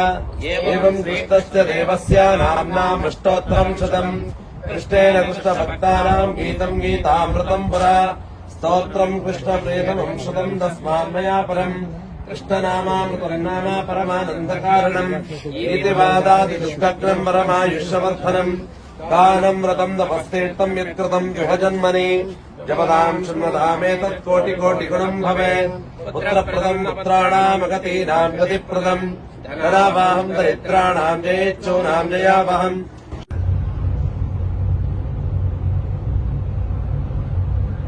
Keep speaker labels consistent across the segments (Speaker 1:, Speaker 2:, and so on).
Speaker 1: एवम् कृष्णस्य देवस्य नाम्नाम् अष्टोत्तरम् शतम् कृष्णेन कृष्णभक्तानाम् गीतम् गीतामृतम् पुरा स्तोत्रम् कृष्णप्रेतमम् शतम् तस्मान् मया परम् कृष्णनामामृतम् नाम परमानन्दकारणम् इति वादादिदुष्टग्नम् परमायुष्यवर्धनम् गानम् व्रतम् तपस्तीर्थम् यत्कृतम् जुहजन्मनि जपदाम् शृण्वतामेतत् कोटिकोटिगुणम् भवेत् पुत्रप्रदम् पुत्राणामगतीनाम् गतिप्रदम् धनावाहम् दरिद्राणाम् जयेच्छूनाम् जयावहम्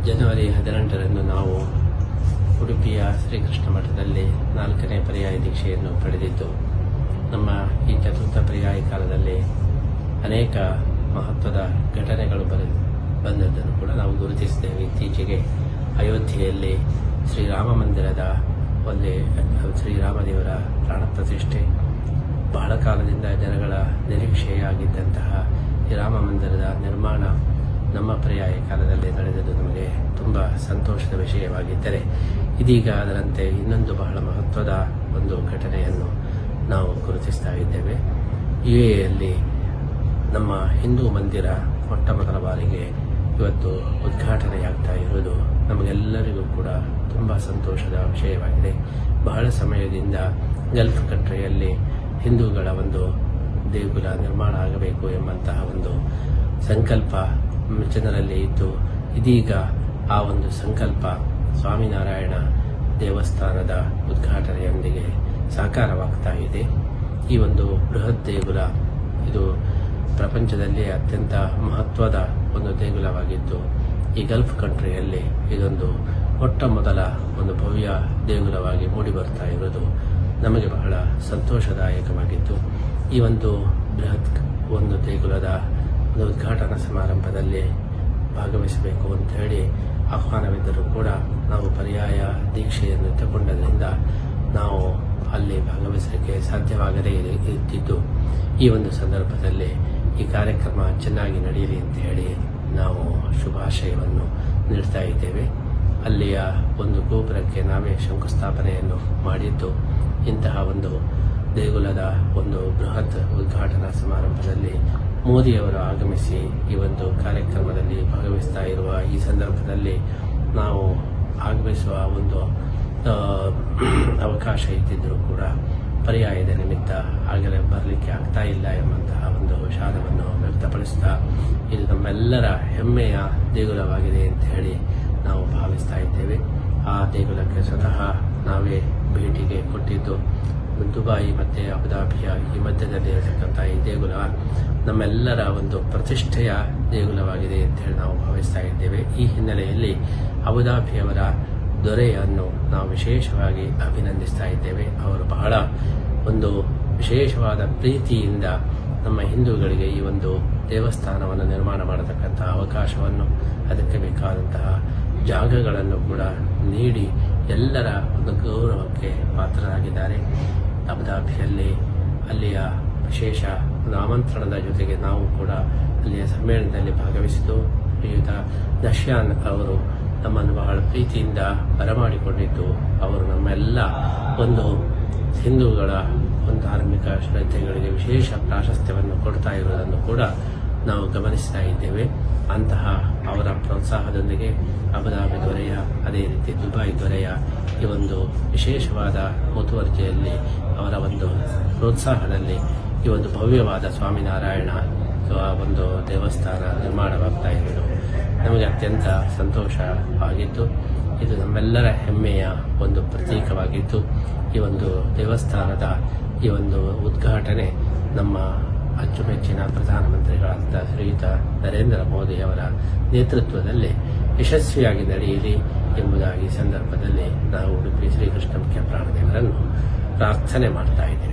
Speaker 2: ಜನವರಿ ಹದಿನೆಂಟರಂದು ನಾವು ಉಡುಪಿಯ ಶ್ರೀಕೃಷ್ಣ ಮಠದಲ್ಲಿ ನಾಲ್ಕನೇ ಪರ್ಯಾಯ ದೀಕ್ಷೆಯನ್ನು ಪಡೆದಿದ್ದು ನಮ್ಮ ಈ ಚತುರ್ಥ ಪರ್ಯಾಯ ಕಾಲದಲ್ಲಿ ಅನೇಕ ಮಹತ್ವದ ಘಟನೆಗಳು ಬರ ಬಂದದ್ದನ್ನು ಕೂಡ ನಾವು ಗುರುತಿಸಿದ್ದೇವೆ ಇತ್ತೀಚೆಗೆ ಅಯೋಧ್ಯೆಯಲ್ಲಿ ಶ್ರೀರಾಮ ಮಂದಿರದ ಒಂದೇ ಶ್ರೀರಾಮದೇವರ ಪ್ರಾಣ ಪ್ರತಿಷ್ಠೆ ಬಹಳ ಕಾಲದಿಂದ ಜನಗಳ ನಿರೀಕ್ಷೆಯಾಗಿದ್ದಂತಹ ರಾಮ ಮಂದಿರದ ನಿರ್ಮಾಣ ನಮ್ಮ ಪರ್ಯಾಯ ಕಾಲದಲ್ಲಿ ನಡೆದದ್ದು ನಮಗೆ ತುಂಬ ಸಂತೋಷದ ವಿಷಯವಾಗಿದ್ದರೆ, ಇದೀಗ ಅದರಂತೆ ಇನ್ನೊಂದು ಬಹಳ ಮಹತ್ವದ ಒಂದು ಘಟನೆಯನ್ನು ನಾವು ಗುರುತಿಸ್ತಾ ಇದ್ದೇವೆ. ಯು ಎಯಲ್ಲಿ ನಮ್ಮ ಹಿಂದೂ ಮಂದಿರ ಮೊಟ್ಟ ಮೊದಲ ಬಾರಿಗೆ ಇವತ್ತು ಉದ್ಘಾಟನೆಯಾಗ್ತಾ ಇರೋದು ನಮಗೆಲ್ಲರಿಗೂ ಕೂಡ ತುಂಬ ಸಂತೋಷದ ವಿಷಯವಾಗಿದೆ. ಬಹಳ ಸಮಯದಿಂದ ಗಲ್ಫ್ ಕಂಟ್ರಿಯಲ್ಲಿ ಹಿಂದೂಗಳ ಒಂದು ದೇಗುಲ ನಿರ್ಮಾಣ ಆಗಬೇಕು ಎಂಬಂತಹ ಒಂದು ಸಂಕಲ್ಪ ಜನರಲ್ಲಿ ಇದ್ದು, ಇದೀಗ ಆ ಒಂದು ಸಂಕಲ್ಪ ಸ್ವಾಮಿನಾರಾಯಣ ದೇವಸ್ಥಾನದ ಉದ್ಘಾಟನೆಯೊಂದಿಗೆ ಸಾಕಾರವಾಗ್ತಾ ಇದೆ. ಈ ಒಂದು ಬೃಹತ್ ದೇಗುಲ ಇದು ಪ್ರಪಂಚದಲ್ಲಿ ಅತ್ಯಂತ ಮಹತ್ವದ ಒಂದು ದೇಗುಲವಾಗಿದ್ದು, ಈ ಗಲ್ಫ್ ಕಂಟ್ರಿಯಲ್ಲಿ ಇದೊಂದು ಮೊಟ್ಟ ಮೊದಲ ಒಂದು ಭವ್ಯ ದೇಗುಲವಾಗಿ ಮೂಡಿಬರ್ತಾ ಇರೋದು ನಮಗೆ ಬಹಳ ಸಂತೋಷದಾಯಕವಾಗಿತ್ತು ಈ ಒಂದು ಬೃಹತ್ ಒಂದು ದೇಗುಲದ ಒಂದು ಉದ್ಘಾಟನಾ ಸಮಾರಂಭದಲ್ಲಿ ಭಾಗವಹಿಸಬೇಕು ಅಂತ ಹೇಳಿ ಆಹ್ವಾನವಿದ್ದರೂ ಕೂಡ ನಾವು ಪರ್ಯಾಯ ದೀಕ್ಷೆಯನ್ನು ತಗೊಂಡದ್ರಿಂದ ನಾವು ಅಲ್ಲಿ ಭಾಗವಹಿಸಲಿಕ್ಕೆ ಸಾಧ್ಯವಾಗದೇ ಇರುತ್ತಿದ್ದು ಈ ಒಂದು ಸಂದರ್ಭದಲ್ಲಿ ಈ ಕಾರ್ಯಕ್ರಮ ಚೆನ್ನಾಗಿ ನಡೆಯಲಿ ಅಂತ ಹೇಳಿ ನಾವು ಶುಭಾಶಯವನ್ನು ನೀಡ್ತಾ ಇದ್ದೇವೆ. ಅಲ್ಲಿಯ ಒಂದು ಗೋಪುರಕ್ಕೆ ನಾವೇ ಶಂಕುಸ್ಥಾಪನೆಯನ್ನು ಮಾಡಿದ್ದು, ಇಂತಹ ಒಂದು ದೇಗುಲದ ಒಂದು ಬೃಹತ್ ಉದ್ಘಾಟನಾ ಸಮಾರಂಭದಲ್ಲಿ ಮೋದಿಯವರು ಆಗಮಿಸಿ ಈ ಒಂದು ಕಾರ್ಯಕ್ರಮದಲ್ಲಿ ಭಾಗವಹಿಸ್ತಾ ಇರುವ ಈ ಸಂದರ್ಭದಲ್ಲಿ ನಾವು ಆಗಮಿಸುವ ಒಂದು ಅವಕಾಶ ಇದ್ದಿದ್ದರೂ ಕೂಡ ಪರ್ಯಾಯದ ನಿಮಿತ್ತ. ಹಾಗೆಲ್ಲ ಬರಲಿಕ್ಕೆ ಆಗ್ತಾ ಇಲ್ಲ ಎಂಬಂತಹ ಒಂದು ವಿಷಾದವನ್ನು ವ್ಯಕ್ತಪಡಿಸ್ತಾ ಇದು ನಮ್ಮೆಲ್ಲರ ಹೆಮ್ಮೆಯ ದೇಗುಲವಾಗಿದೆ ಅಂತ ಹೇಳಿ ನಾವು ಭಾವಿಸ್ತಾ ಇದ್ದೇವೆ. ಆ ದೇಗುಲಕ್ಕೆ ಸ್ವತಃ ನಾವೇ ಭೇಟಿಗೆ ಕೊಟ್ಟಿದ್ದು ದುಬಾಯಿ ಮತ್ತು ಅಬುದಾಬಿಯ ಈ ಮಧ್ಯದಲ್ಲಿ ಇರತಕ್ಕಂಥ ಈ ದೇಗುಲ ನಮ್ಮೆಲ್ಲರ ಒಂದು ಪ್ರತಿಷ್ಠೆಯ ದೇಗುಲವಾಗಿದೆ ಅಂತ ಹೇಳಿ ನಾವು ಭಾವಿಸ್ತಾ ಇದ್ದೇವೆ. ಈ ಹಿನ್ನೆಲೆಯಲ್ಲಿ ಅಬುದಾಬಿಯವರ ದೊರೆಯನ್ನು ನಾವು ವಿಶೇಷವಾಗಿ ಅಭಿನಂದಿಸ್ತಾ ಇದ್ದೇವೆ. ಅವರು ಬಹಳ ಒಂದು ವಿಶೇಷವಾದ ಪ್ರೀತಿಯಿಂದ ನಮ್ಮ ಹಿಂದೂಗಳಿಗೆ ಈ ಒಂದು ದೇವಸ್ಥಾನವನ್ನು ನಿರ್ಮಾಣ ಮಾಡತಕ್ಕಂತಹ ಅವಕಾಶವನ್ನು ಅದಕ್ಕೆ ಬೇಕಾದಂತಹ ಜಾಗಗಳನ್ನು ಕೂಡ ನೀಡಿ ಎಲ್ಲರ ಒಂದು ಗೌರವಕ್ಕೆ ಪಾತ್ರರಾಗಿದ್ದಾರೆ. ಅಬುದಾಬಿಯಲ್ಲಿ ಅಲ್ಲಿಯ ವಿಶೇಷ ಒಂದು ಆಮಂತ್ರಣದ ಜೊತೆಗೆ ನಾವು ಕೂಡ ಅಲ್ಲಿಯ ಸಮ್ಮೇಳನದಲ್ಲಿ ಭಾಗವಹಿಸಿದ್ದು. ಶ್ರೀಯುತ ದಶ್ಯಾನ್ ಅವರು ನಮ್ಮನ್ನು ಬಹಳ ಪ್ರೀತಿಯಿಂದ ಬರಮಾಡಿಕೊಂಡಿದ್ದು. ಅವರು ನಮ್ಮೆಲ್ಲ ಒಂದು ಹಿಂದೂಗಳ ಒಂದು ಧಾರ್ಮಿಕ ಶ್ರದ್ಧೆಗಳಿಗೆ ವಿಶೇಷ ಪ್ರಾಶಸ್ತ್ಯವನ್ನು ಕೊಡ್ತಾ ಇರುವುದನ್ನು ಕೂಡ ನಾವು ಗಮನಿಸ್ತಾ ಇದ್ದೇವೆ. ಅಂತಹ ಅವರ ಪ್ರೋತ್ಸಾಹದೊಂದಿಗೆ ಅಬುದಾಬಿ ದೊರೆಯ, ಅದೇ ರೀತಿ ದುಬೈ ದೊರೆಯ ಈ ಒಂದು ವಿಶೇಷವಾದ ಮುತುವರ್ಜಿಯಲ್ಲಿ ಅವರ ಒಂದು ಪ್ರೋತ್ಸಾಹದಲ್ಲಿ ಈ ಒಂದು ಭವ್ಯವಾದ ಸ್ವಾಮಿನಾರಾಯಣ ಒಂದು ದೇವಸ್ಥಾನ ನಿರ್ಮಾಣವಾಗ್ತಾ ಇರುವುದು. ನಮಗೆ ಅತ್ಯಂತ ಸಂತೋಷವಾಗಿತ್ತು ಇದು ನಮ್ಮೆಲ್ಲರ ಹೆಮ್ಮೆಯ ಒಂದು ಪ್ರತೀಕವಾಗಿದ್ದು, ಈ ಒಂದು ದೇವಸ್ಥಾನದ ಈ ಒಂದು ಉದ್ಘಾಟನೆ ನಮ್ಮ ಅಚ್ಚುಮೆಚ್ಚಿನ ಪ್ರಧಾನಮಂತ್ರಿಗಳಾದ ಶ್ರೀಯುತ ನರೇಂದ್ರ ಮೋದಿ ಅವರ ನೇತೃತ್ವದಲ್ಲಿ ಯಶಸ್ವಿಯಾಗಿ ನಡೆಯಲಿ ಎಂಬುದಾಗಿ ಸಂದರ್ಭದಲ್ಲಿ ನಾವು ಉಡುಪಿ ಶ್ರೀಕೃಷ್ಣ ಮುಖ್ಯ ಪ್ರಾಣದೇವರನ್ನು ಪ್ರಾರ್ಥನೆ ಮಾಡ್ತಾ ಇದ್ದೇವೆ.